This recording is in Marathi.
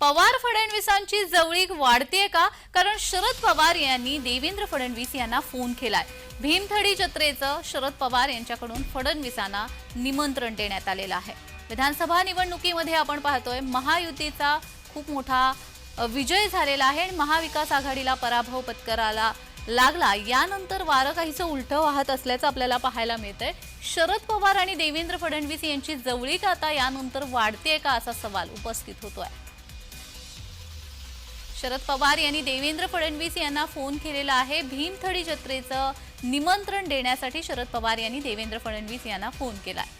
पवार फडणवीसांची जवळीक वाढतेय का? कारण शरद पवार यांनी देवेंद्र फडणवीस यांना फोन केलाय. भीमथडी जत्रेचं शरद पवार यांच्याकडून फडणवीसांना निमंत्रण देण्यात आलेलं आहे. विधानसभा निवडणुकीमध्ये आपण पाहतोय महायुतीचा खूप मोठा विजय झालेला आहे आणि महाविकास आघाडीला पराभव पत्कराला लागला. यानंतर वारं काहीचं उलटं वाहत असल्याचं आपल्याला पाहायला मिळतंय. शरद पवार आणि देवेंद्र फडणवीस यांची जवळीक आता यानंतर वाढते का असा सवाल उपस्थित होतोय. शरद पवार यांनी देवेंद्र फडणवीस यांना फोन केलेला आहे. भीमथडी जत्रेचं निमंत्रण देण्यासाठी शरद पवार यांनी देवेंद्र फडणवीस यांना फोन केला आहे